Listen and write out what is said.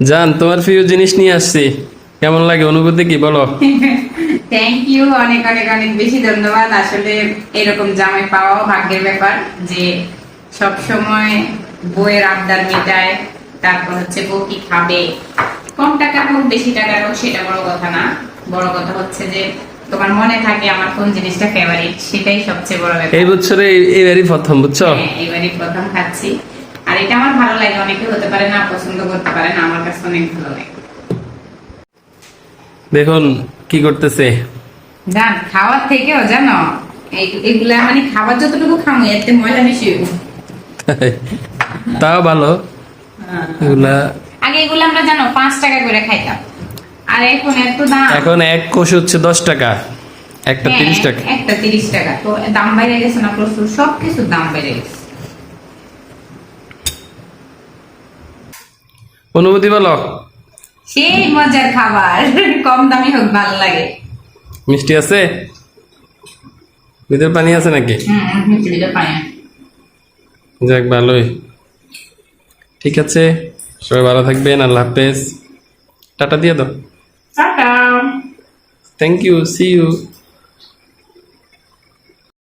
জান তোমার প্রিয় জিনিস নিয়ে আসছি। কেমন লাগে? অনুভূতি কি? বলো। থ্যাংক ইউ অনেক অনেক অনেক বেশি ধন্যবাদ। আসলে এরকম জামাই পাওয়াও ভাগ্যের ব্যাপার যে সব সময় বইয়ের আবদার মেটায় তারপর হচ্ছে বউ কি খাবে কম টাকার হোক বেশি টাকার হোক সেটা বড় কথা না। বড় কথা হচ্ছে যে তোমার মনে থাকে আমার কোন জিনিসটা ফেভারিট সেটাই সবচেয়ে বড় ব্যাপার। এই বছরে এইবারই প্রথম বুঝছ? হ্যাঁ, এবারই প্রথম খাচ্ছি। আর এটা আমার ভালো লাগে অনেকে হতে পারে না পছন্দ করতে পারে না আমার কাছে অনেক ভালো লাগে দেখুন কি করতেছে? জান খাওয়ার থেকেও জানো এগুলা মানে খাবার যতটুকু খামো এতে ময়লা বেশি। তাও ভালো। এগুলা আগে এগুলা আমরা জানো পাঁচ টাকা করে খাইতাম। আর এখন এত দাম। এখন এক কোষ হচ্ছে দশ টাকা একটা হ্যাঁ, তিরিশ টাকা। একটা তিরিশ টাকা। তো দাম বাইরে গেছে না প্রচুর সব কিছুর দাম বেড়ে গেছে। অনুভূতি বলো। সেই মজার খাবার। কম দামি হোক ভালো লাগে। মিষ্টি আছে? ভিতরে পানি আছে নাকি। যাক ভালোই। ঠিক আছে সবাই ভালো থাকবেন আল্লাহ হাফেজ। টাটা দিয়ে দাও। Tata. Thank you see you